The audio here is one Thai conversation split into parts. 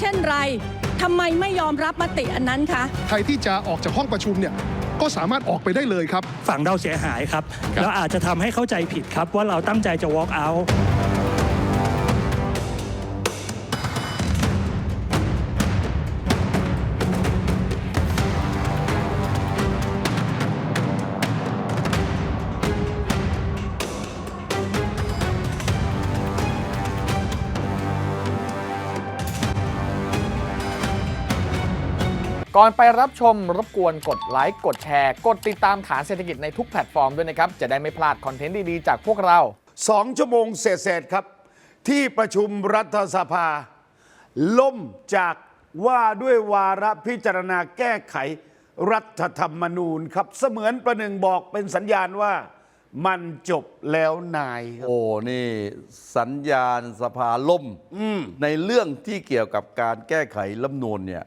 เช่นไรทำไมไม่ยอมรับมติอันนั้นคะใครที่จะออกจากห้องประชุมเนี่ยก็สามารถออกไปได้เลยครับ ฝั่งเราเสียหายครับครับแล้วอาจจะทำให้เข้าใจผิดครับว่าเราตั้งใจจะ walk out ก่อนไปรับชมรบกวนกดไลค์กดแชร์ กดติดตามฐานเศรษฐกิจในทุกแพลตฟอร์มด้วยนะครับ จะได้ไม่พลาดคอนเทนต์ดี ๆ จากพวกเรา สองชั่วโมงเศษๆครับ ที่ประชุมรัฐสภา ล่มจากว่าด้วยวาระพิจารณาแก้ไขรัฐธรรมนูญครับ เสมือนประหนึ่งบอกเป็นสัญญาณว่ามันจบแล้วนายครับ โอ้ นี่สัญญาณสภาล่ม ในเรื่องที่เกี่ยวกับการแก้ไขรัฐธรรมนูญเนี่ย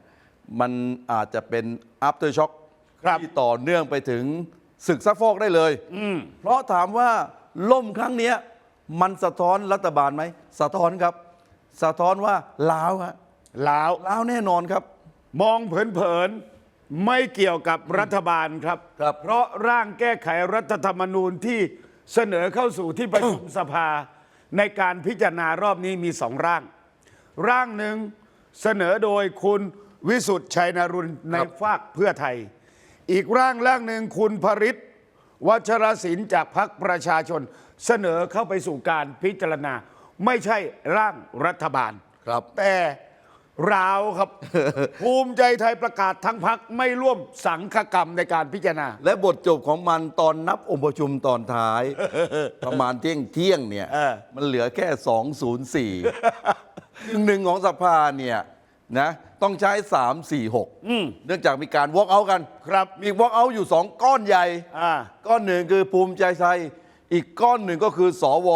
มันอาจจะเป็น after shock ครับที่ต่อเนื่องไปถึงศึกซักฟอกได้เลยเพราะถามว่าล่มครั้งเนี้ยมันสะท้อนรัฐบาลไหม สะท้อนครับ สะท้อนว่าล้าวฮะแล้วล้าวแน่นอนครับ มองเผินๆไม่เกี่ยวกับรัฐบาลครับ ครับ เพราะร่างแก้ไขรัฐธรรมนูญที่เสนอเข้าสู่ที่ประชุมสภา ในการพิจารณารอบนี้มีสองร่าง ร่างหนึ่งเสนอโดยคุณ วิสุทธ์ชัยนรุณในฝากเพื่อไทย อีกร่างร่างหนึ่งคุณพริศวัชรศิลป์จากพรรคประชาชนเสนอเข้าไปสู่การพิจารณา ไม่ใช่ร่างรัฐบาลครับ แต่ราวครับ ภูมิใจไทยประกาศทั้งพักไม่ร่วมสังฆกรรมในการพิจารณา และบทจบของมันตอนนับองค์ประชุมตอนท้าย ประมาณเที่ยงเที่ยงๆเนี่ยเออมันเหลือแค่ 204หนึ่งหนึ่งของสภาเนี่ย นะต้องใช้ 3 4 6เนื่องจากมีการ walk out กัน ครับมี walk out อยู่ 2 ก้อนใหญ่ อ่าก้อนหนึ่งคือภูมิใจไทย อีกก้อนหนึ่งก็คือสว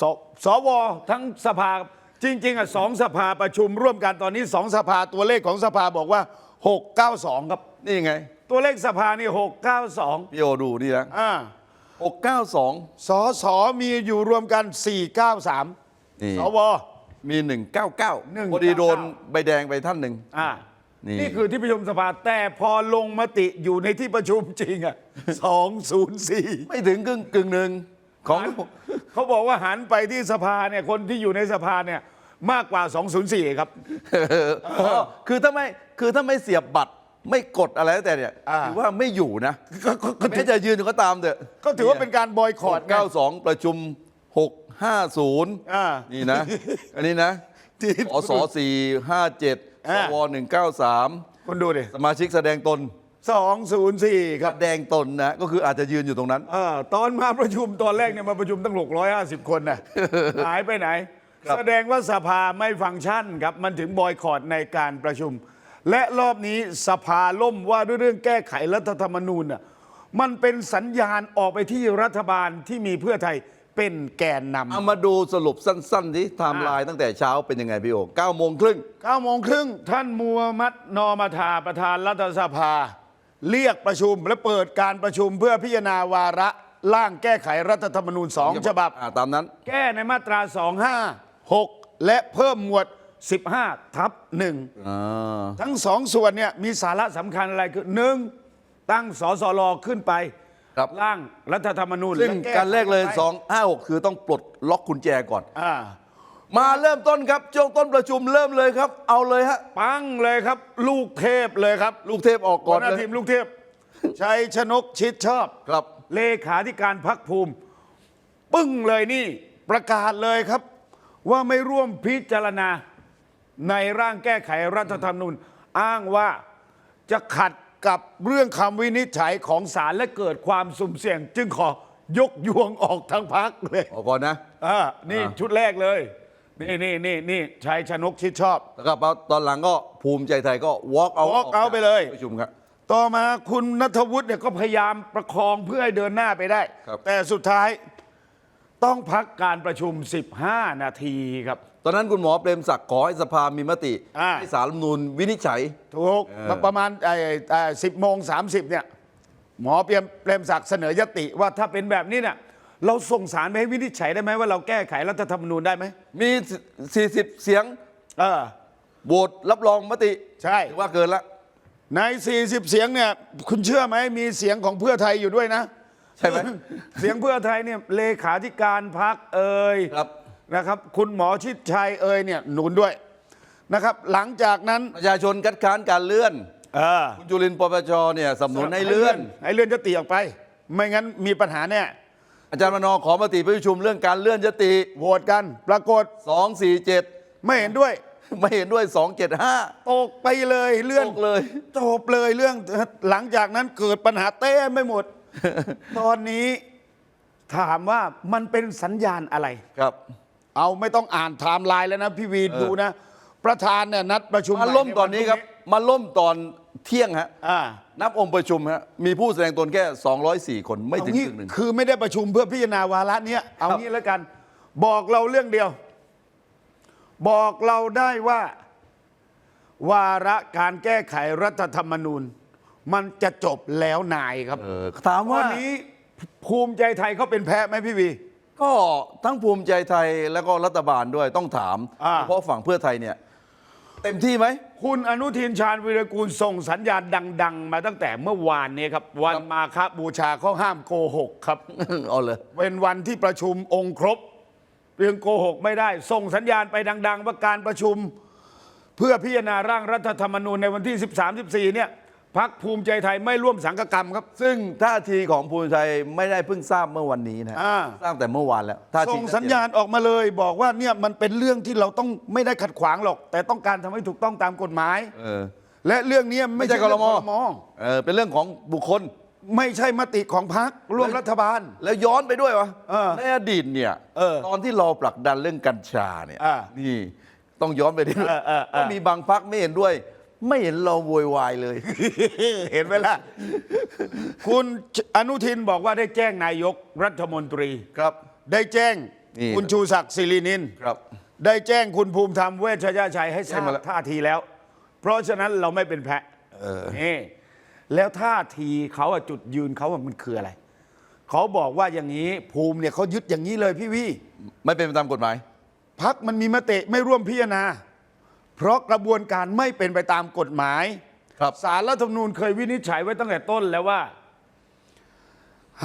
สสวทั้งสภาจริง ๆอะสองสภาประชุมร่วมกันตอนนี้สองสภาตัวเลขของสภาบอกว่า 692 ครับ นี่ไง ตัวเลขสภานี่ 692พี่โอดูนี่นะอ่า692 สสมีอยู่รวมกัน 493 นี่ สว มี199 199 พอดีโดนใบแดงไปท่านหนึ่ง อ่านี่ นี่คือที่ประชุมสภาแต่พอลงมติอยู่ในที่ประชุมจริงอะ204ไม่ถึงกึ่งกึ่งหนึ่งของ เขาบอกว่าหันไปที่สภาเนี่ยคนที่อยู่ในสภาเนี่ยมากกว่า 204 ครับคือถ้าไม่คือถ้าไม่เสียบบัตรไม่กดอะไรแล้วแต่เนี่ยอ่า ถือว่าไม่อยู่นะก็ก็ก็ถืแม้อจะยืนอยู่ก็ตามเถอะก็ถือว่าเป็นการบอยคอรดไง92 ประชุม650 อ่านี่นะ อันนี้นะที่ อส457อ่าสว193 คุณดูดิสมาชิกแสดงตน204ครับแสดงตนนะ ก็คืออาจจะยืนอยู่ตรงนั้น เออตอนมาประชุมตอนแรกเนี่ยมาประชุมตั้ง 650 คนนะ หายไปไหน ครับ แสดงว่าสภาไม่ฟังก์ชันครับ มันถึงบอยคอรดในการประชุม และรอบนี้สภาล่มว่าด้วยเรื่องแก้ไขรัฐธรรมนูญน่ะมันเป็นสัญญาณออกไปที่รัฐบาลที่มีเพื่อไทย เป็นแกนนำเอามาดูสรุปสั้นๆที่ไทม์ไลน์ตั้งแต่เช้าเป็นยังไงพี่โอ9โมงครึ่ง9โมงครึ่งท่านมูฮัมหมัดนอมาธาประธานรัฐสภา เรียกประชุมและเปิดการประชุมเพื่อพิจารณาวาระร่างแก้ไขรัฐธรรมนูญสองฉบับ อ่าตามนั้น แก้ในมาตรา 256 และเพิ่มหมวด 15 ทับหนึ่ง อ่า ทั้งสองส่วนเนี่ยมีสาระสำคัญอะไรคือหนึ่งตั้งสสลขึ้นไป ครับ ร่างรัฐธรรมนูญซึ่งและแการแรกเลยไป256 คือต้องปลดล็อกกุญแจก่อน อ่ามาเริ่มต้นครับช่วงต้นประชุมเริ่มเลยครับ เอาเลยฮะ ปังเลยครับ ลูกเทพเลยครับลูกเทพออกก่ก่ออนนหน้าเลยทีมลูกเทพชัยชนกชิดชอบ ครับ เลขาธิการพักภูมิ ปึ้งเลยนี่ประกาศเลยครับ ว่าไม่ร่วมพิจารณาในร่างแก้ไขรัฐธรรมนูญอ้างว่าจะขัด กับเรื่องคำวินิจฉัยของศาลและเกิดความสุ่มเสี่ยง จึงขอยกยวงออกทั้งพักเลยออกก่อนนะอ่านี่อ่าชุดแรกเลย นี่นี่นี่นี่ชัยชนกชิดชอบ แล้วก็ตอนหลังก็ภูมิใจไทยก็ walk out walk out ไปเลยประชุมครับต่อมาคุณนัทวุฒิเนี่ยก็พยายามประคองเพื่อให้เดินหน้าไปได้ครับแต่สุดท้ายต้องพักการประชุม 15 นาทีครับ ตอนนั้นคุณหมอเปรมศักดิ์ขอให้สภามีมติอ่า ให้สารรัฐธรรมนูญวินิจฉัย ถูกเออ ประมาณไอ้สิบโมงสามสิบเนี่ยหมอเปรมเปรมศักดิ์เสนอยติว่าถ้าเป็นแบบนี้เนี่ยเราส่งสารไปให้วินิจฉัยได้ไหมว่าเราแก้ไขรัฐธรรมนูญได้ไหมมี 40 เสียงเออ โหวตรับรองมติใช่ ถือว่าเกินละ ใน 40 เสียงเนี่ยคุณเชื่อไหมมีเสียงของเพื่อไทยอยู่ด้วยนะ ใช่ไหม เสียงเพื่อไทยเนี่ยเลขาธิการพักเอ่ยครับ นะครับ คุณหมอชิดชัยเอ่ยเนี่ยหนุนด้วยนะครับ หลังจากนั้นประชาชนคัดค้านการเลื่อนเออคุณจุลินทร์ปปชเนี่ยสนับสนุนให้เลื่อน ให้เลื่อนจะตีออกไป ไม่งั้นมีปัญหาแน่อาจารย์มนอขอมติประชุมเรื่องการเลื่อนยติ โหวตกัน ปรากฏ247 ไม่เห็นด้วย ไม่เห็นด้วย 275 ตกไปเลยเลื่อนตกเลย จบเลยเรื่องหลังจากนั้นเกิดปัญหาเต้มไม่หมด ตอนนี้ถามว่ามันเป็นสัญญาณอะไร ครับ เอาไม่ต้องอ่านไทม์ไลน์แล้วนะพี่วีเออดูนะ ประธานเนี่ยนัดประชุมมาล่มใหตอนนี้ครับใวัมาล่มตอนเที่ยงฮะอ่านับองค์ประชุมฮะมีผู้แสดงตนแค่ 204 คนไม่ถึงเอางี้ครึ่งหนึ่งคือไม่ได้ประชุมเพื่อพิจารณาวาระเนี้ยเอาครับงี้แล้วกัน บอกเราเรื่องเดียว บอกเราได้ว่า วาระการแก้ไขรัฐธรรมนูญ มันจะจบแล้วนายครับเออถามวัว่านนี้ภูมิใจไทยเขาเป็นแพ้ไหมพี่วี ก็ทั้งภูมิใจไทยแล้วก็รัฐบาลด้วยต้องถาม อ่า เพราะฝั่งเพื่อไทยเนี่ย เต็มที่ไหม คุณอนุทินชาญวิรกูลส่งสัญญาณดัง ๆ มาตั้งแต่เมื่อวานนี้ครับ วันมาคบูชาเขาห้ามโกหกครับ เอาเลย เป็นวันที่ประชุมองค์ครบ เรื่องโกหกไม่ได้ ส่งสัญญาณไปดัง ๆ ว่าการประชุม เพื่อพิจารณาร่างรัฐธรรมนูญในวันที่ 13-14 เนี่ย พักภูมิใจไทยไม่ร่วมสังกกรรมครับ ซึ่งท่าทีของภูมิใจไทยไม่ได้เพิ่งทราบเมื่อวันนี้นะอ่า ทราบแต่เมื่อวานแล้วท่าทีส่งสัญญาณออกมาเลยบอกว่าเนี่ยมันเป็นเรื่องที่เราต้องไม่ได้ขัดขวางหรอก แต่ต้องการทำให้ถูกต้องตามกฎหมาย เออ และเรื่องนี้ไม่ใช่ไม่ใช่กลมเรื่องเออเป็นเรื่องของบุคคล ไม่ใช่มติของพรรคร่วมรัฐบาล แล้วย้อนไปด้วยวะเออในอดีตเนี่ยเออตอนที่เราผลักดันเรื่องกัญชาเนี่ยอ่านี่ต้องย้อนไปดิเออเออเออ ก็มีบางพักไม่เห็นด้วย ไม่เห็นเราโวยวายเลย เห็นไหมล่ะ คุณอนุทินบอกว่าได้แจ้งนายกรัฐมนตรี ครับ ได้แจ้งนี่ คุณชูศักดิ์สิรินิน ครับ ได้แจ้งคุณภูมิธรรมเวชยชัยให้ทราแจ้งมาบแล้วท่าทีแล้ว เพราะฉะนั้นเราไม่เป็นแพะเออ นี่แล้วท่าทีเขาอะจุดยืนเขาอะมันคืออะไร เขาบอกว่าอย่างนี้ภูมิเนี่ยเขายึดอย่างนี้เลยพี่วี่ไม่เป็นไปตามกฎหมาย พักมันมีมติไม่ร่วมพิจารณา เพราะกระบวนการไม่เป็นไปตามกฎหมายครับสารรัฐธรรมนูญเคยวินิจฉัยไว้ตั้งแต่ต้นแล้วว่า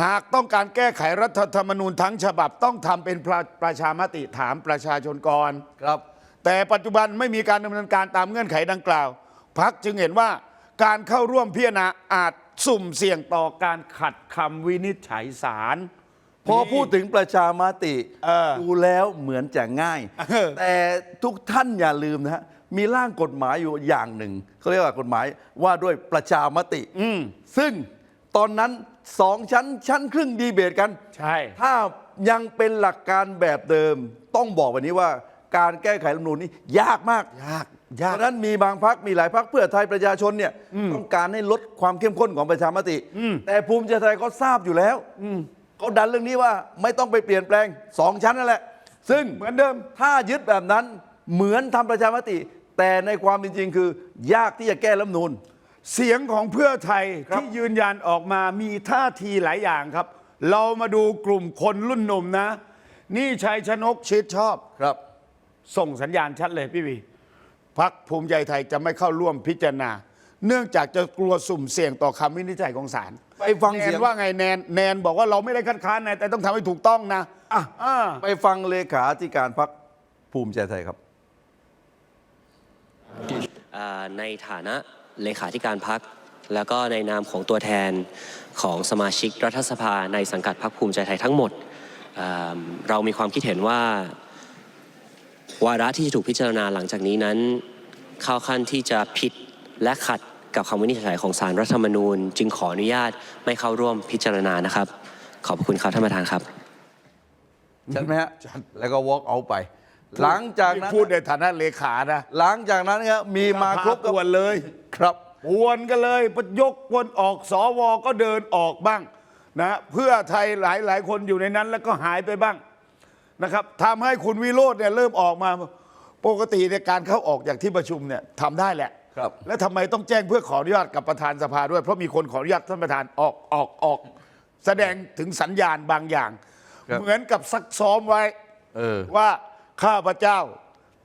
หากต้องการแก้ไขรัฐธรรมนูญทั้งฉบับต้องทำเป็นประประชามติถามประชาชนก่อน ครับ แต่ปัจจุบันไม่มีการดำเนินการตามเงื่อนไขดังกล่าวพักจึงเห็นว่าการเข้าร่วมพิจารณาอาจสุ่มเสี่ยงต่อการขัดคำวินิจฉัยศาล พอพูดถึงประชามติเออ ดูแล้วเหมือนจะง่ายเออแต่ทุกท่านอย่าลืมนะฮะ มีร่างกฎหมายอยู่อย่างหนึ่งเขาเรียกว่ากฎหมายว่าด้วยประชามติ อืมซึ่งตอนนั้นสองชั้นชั้นครึ่งดีเบตกัน ใช่ ถ้ายังเป็นหลักการแบบเดิม ต้องบอกวันนี้ว่าการแก้ไขรัฐธรรมนูญนี่ยากมาก ยากเพยากราะฉะนั้นมีบางพักมีหลายพักเพื่อไทยประชาชนเนี่ยต้องการให้ลดความเข้มข้นของประชามติแต่ภูมิใจไทยเขาทราบอยู่แล้วเขาดันเรื่องนี้ว่าไม่ต้องไปเปลี่ยนแปลงสองชั้นนั่นแหละ ซึ่งเหมือนเดิม ถ้ายึดแบบนั้น เหมือนทำประชามติ แต่ในความเป็นจริงคือ ยากที่จะแก้รัฐธรรมนูญ เสียงของเพื่อไทยครับ ที่ยืนยันออกมามีท่าทีหลายอย่างครับ เรามาดูกลุ่มคนรุ่นหนุ่มนะ นี่ชัยชนกชิดชอบ ครับ ส่งสัญญาณชัดเลยพี่วีพักภูมิใจไทยจะไม่เข้าร่วมพิจารณา เนื่องจากจะกลัวสุ่มเสี่ยงต่อคำวินิจฉัยของศาลไปฟังแนเสียนงว่าไงแนนแนนบอกว่าเราไม่ได้คัดค้านนะแต่ต้องทำให้ถูกต้องนะอะ อ่า ไปฟังเลขาธิการพักภูมิใจไทยครับอ่า ในฐานะเลขาธิการพัก แล้วก็ในนามของตัวแทนของสมาชิกรัฐสภาในสังกัดพักภูมิใจไทยทั้งหมด เรามีความคิดเห็นว่า วาระที่จะถูกพิจารณาหลังจากนี้นั้น เข้าขั้นที่จะผิดและขัดกับคำวินิจฉัยของสารรัฐธรรมนูญ จึงขออนุญาตไม่เข้าร่วมพิจารณานะครับ ขอบคุณครับท่านประธานครับ ชัดไหมฮะจัด แล้วก็ walk out ไป หลังจากนั้นพูดในฐานะเลขานะหลังจากนั้นครับมีมาครบกวนเลยครับปวนกันเลยยกวนออกสวก็เดินออกบ้างนะเพื่อไทยหลายหลายคนอยู่ในนั้นแล้วก็หายไปบ้างนะครับทำให้คุณวิโรจน์เนี่ยเริ่มออกมาปกติในยการเข้าออกจากที่ประชุมเนี่ยทำได้แหละครับแล้วทำไมต้องแจ้งเพื่อขออนุญาตกับประธานสภาด้วย เพราะมีคนขออนุญาตท่านประธานออกออกออก แสดงถึงสัญญาณบางอย่างครับเหมือนกับซักซ้อมไว้เออว่า ข้าพเจ้า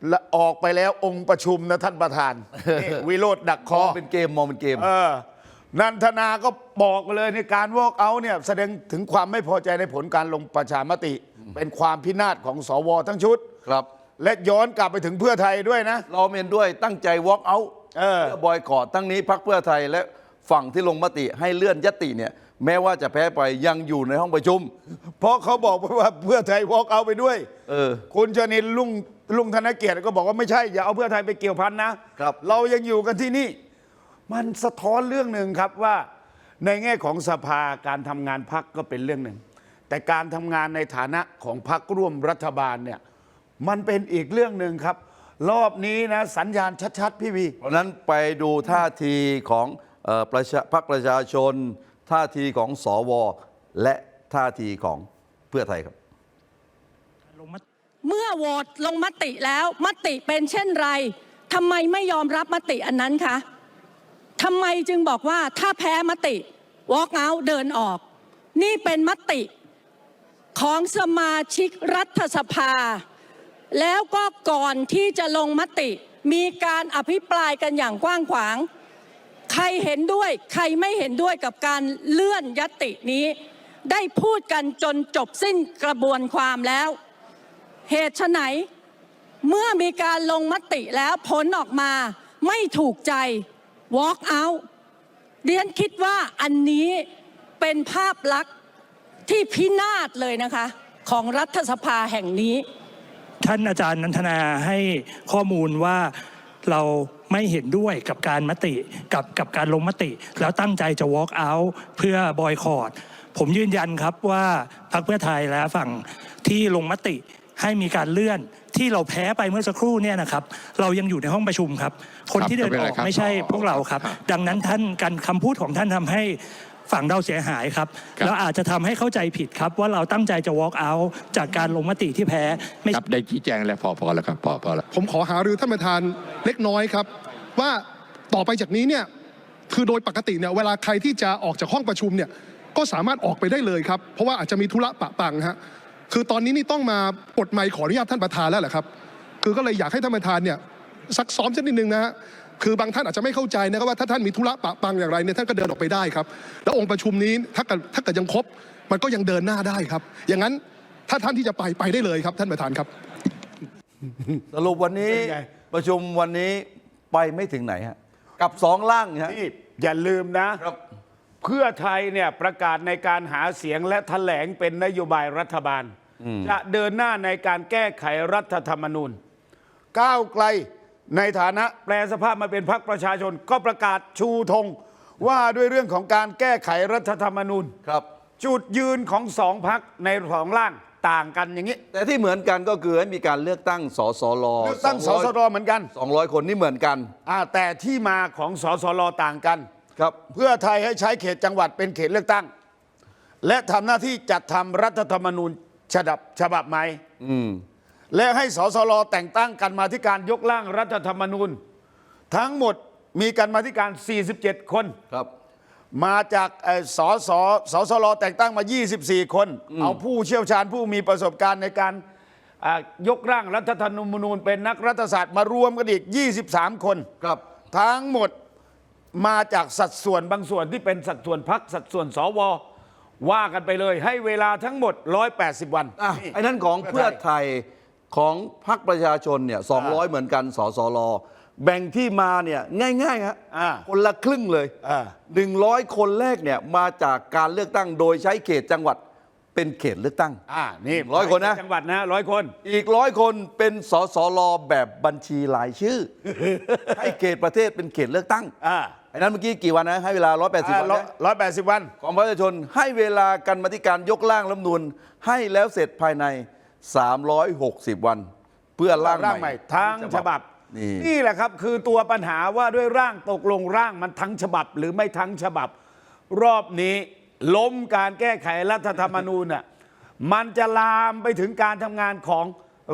และออกไปแล้วองค์ประชุมนะท่านประธาน นี่วิโรธดักคมอองเป็นเกมมองเป็นเกม เออนันทนาก็บอกเลยในการวอกเอาเนี่ยแสดงถึงความไม่พอใจในผลการลงประชามติ เป็นความพินาศของสวทั้งชุด ครับ และย้อนกลับไปถึงเพื่อไทยด้วยนะ เราเมนด้วยตั้งใจ walk out เออบอยคอรทั้งนี้พักเพื่อไทยและฝั่งที่ลงมติให้เลื่อนยติเนี่ย แม้ว่าจะแพ้ไปยังอยู่ในห้องประชุม เพราะเขาบอกว่าเพื่อไทยวอกเอาไปด้วย เออ คุณชนินลุงลุงธนเกียรติก็บอกว่าไม่ใช่ อย่าเอาเพื่อไทยไปเกี่ยวพันนะครับ เรายังอยู่กันที่นี่ มันสะท้อนเรื่องหนึ่งครับว่า ในแง่ของสภาการทำงานพักก็เป็นเรื่องหนึ่ง แต่การทำงานในฐานะของพักร่วมรัฐบาลเนี่ยมันเป็นอีกเรื่องหนึ่งครับ รอบนี้นะสัญญาณชัดๆ พี่วี เพราะฉะนั้นไปดูท่าทีของเอ่อประชาพรรคประชาชน ท่าทีของสวและท่าทีของเพื่อไทยครับ เมื่อโหวตลงมติแล้วมติเป็นเช่นไรทำไมไม่ยอมรับมติอันนั้นคะทำไมจึงบอกว่าถ้าแพ้มติ walk out เดินออก นี่เป็นมติของสมาชิกรัฐสภา แล้วก็ก่อนที่จะลงมติมีการอภิปรายกันอย่างกว้างขวาง ใครเห็นด้วยใครไม่เห็นด้วยกับการเลื่อนยตินี้ ได้พูดกันจนจบสิ้นกระบวนความแล้ว เหตุไฉนเมื่อมีการลงมติแล้วผลออกมาไม่ถูกใจ walk out เรียนคิดว่าอันนี้เป็นภาพลักษณ์ที่พินาศเลยนะคะ ของรัฐสภาแห่งนี้ ท่านอาจารย์นันทนาให้ข้อมูลว่าเรา ไม่เห็นด้วยกับการมติกับกับการลงมติ แล้วตั้งใจจะ walk out เพื่อบอยคอรดผมยืนยันครับว่าพรรคเพื่อไทยและฝั่งที่ลงมติให้มีการเลื่อนที่เราแพ้ไปเมื่อสักครู่เนี่ยนะครับ เรายังอยู่ในห้องประชุมครับ คนที่เดินออกไม่ใช่พวกเราครับ ดังนั้นท่านการคำพูดของท่านทำให้ ฝั่งเราเสียหายครับ แล้วอาจจะทำให้เข้าใจผิดครับ ว่าเราตั้งใจจะ walk out จากการลงมติที่แพ้ไม่ครับได้ชี้แจงแล้วพอพอแล้วครับพอพอแล้ว ผมขอหารือท่านประธานเล็กน้อยครับ ว่าต่อไปจากนี้เนี่ยคือโดยปกติเนี่ยเวลาใครที่จะออกจากห้องประชุมเนี่ยก็สามารถออกไปได้เลยครับ เพราะว่าอาจจะมีธุระปะปังฮะคือตอนนี้นี่ต้องมาปลดไมค์ขออนุญาตท่านประธานแล้วแหละครับ คือก็เลยอยากให้ท่านประธานเนี่ยซักซ้อมสักนิดนึงนะฮะ คือบางท่านอาจจะไม่เข้าใจนะครับว่าถ้าท่านมีธุระปะปังอย่างไรเนี่ยท่านก็เดินออกไปได้ครับ แล้วองค์ประชุมนี้ถ้าเกิดถ้าเกิดยังครบมันก็ยังเดินหน้าได้ครับ อย่างนั้นถ้าท่านที่จะไปไปได้เลยครับ ท่านประธานครับ สรุปวันนี้เป็นไง ประชุมวันนี้ไปไม่ถึงไหนฮะกับสองร่างฮะ นี่อย่าลืมนะ ครับ เพื่อไทยเนี่ยประกาศในการหาเสียงและแถลงเป็นนโยบายรัฐบาล จะเดินหน้าในการแก้ไขรัฐธรรมนูญ ก้าวไกล ในฐานะแปลสภาพมาเป็นพรรคประชาชนก็ประกาศชูธงว่าด้วยเรื่องของการแก้ไขรัฐธรรมนูญครับ จุดยืนของสองพักในสองร่างต่างกันอย่างนี้ แต่ที่เหมือนกันก็คือให้มีการเลือกตั้งสสลเลือกตั้งสสรเหมือนกัน 200 คนนี่เหมือนกันอ่าแต่ที่มาของสสรต่างกัน ครับเพื่อไทยให้ใช้เขตจังหวัดเป็นเขตเลือกตั้ง และทำหน้าที่จัดทำรัฐธรรมนูญฉบับฉบับใหม่อืม และให้สสรแต่งตั้งกันมาธิการยกร่างรัฐธรรมนูญ ทั้งหมดมีกันมาธิการ 47 คนครับ มาจากเอ่อสสสสรแต่งตั้งมา 24 คน เอาผู้เชี่ยวชาญผู้มีประสบการณ์ในการอ่ายกร่างรัฐธรรมนูญ เป็นนักรัฐศาสตร์มารวมกันอีก 23 คนครับ ทั้งหมดมาจากสัดส่วนบางส่วนที่เป็นสัดส่วนพักสัดส่วนสวว่ากันไปเลย ให้เวลาทั้งหมด 180 วันอะไอ้นั่นของเพื่อไทย ของพรรคประชาชนเนี่ย200เหมือนกันสสลแบ่งที่มาเนี่ยง่ายๆฮะอ่าคนละครึ่งเลยอ่า100คนแรกเนี่ยมาจากการเลือกตั้งโดยใช้เขตจังหวัดเป็นเขตเลือกตั้ง อ่านี่ร้อยคนนะ จังหวัดนะร้อยคน อีกร้อยคนเป็นสสลแบบบัญชีรายชื่อ ให้เขตประเทศเป็นเขตเลือกตั้งอ่าไอ้นั้นเมื่อกี้กี่วันนะให้เวลา 180 วันนะ ร้อยแปดสิบวัน ของประชาชนให้เวลากันมาธิการยกร่างรัฐธรรมนูญให้แล้วเสร็จภายใน 360 วัน เพื่อร่างร่างใหม่ทั้งฉบับ นี่นี่แหละครับ คือตัวปัญหาว่าด้วยร่างตกลงร่างมันทั้งฉบับ หรือไม่ทั้งฉบับ รอบนี้ล้มการแก้ไขรัฐธรรมนูญน่ะมันจะลามไปถึงการทำงานของ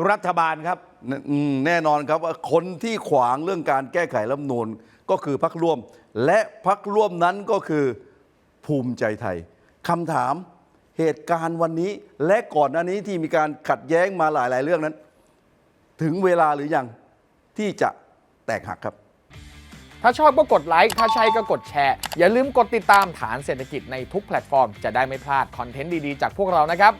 รัฐบาลครับแน่อืมแน่นอนครับว่าคนที่ขวางเรื่องการแก้ไขรัฐธรรมนูญก็คือพักร่วม และพักร่วมนั้นก็คือภูมิใจไทยคำถาม เหตุการณ์วันนี้และก่อนหน้านี้ที่มีการขัดแย้งมาหลาย ๆ เรื่องนั้น ถึงเวลาหรือยังที่จะแตกหักครับ ถ้าชอบก็กดไลค์ ถ้าใช่ก็กดแชร์ อย่าลืมกดติดตามฐานเศรษฐกิจในทุกแพลตฟอร์ม จะได้ไม่พลาดคอนเทนต์ดี ๆ จากพวกเรานะครับ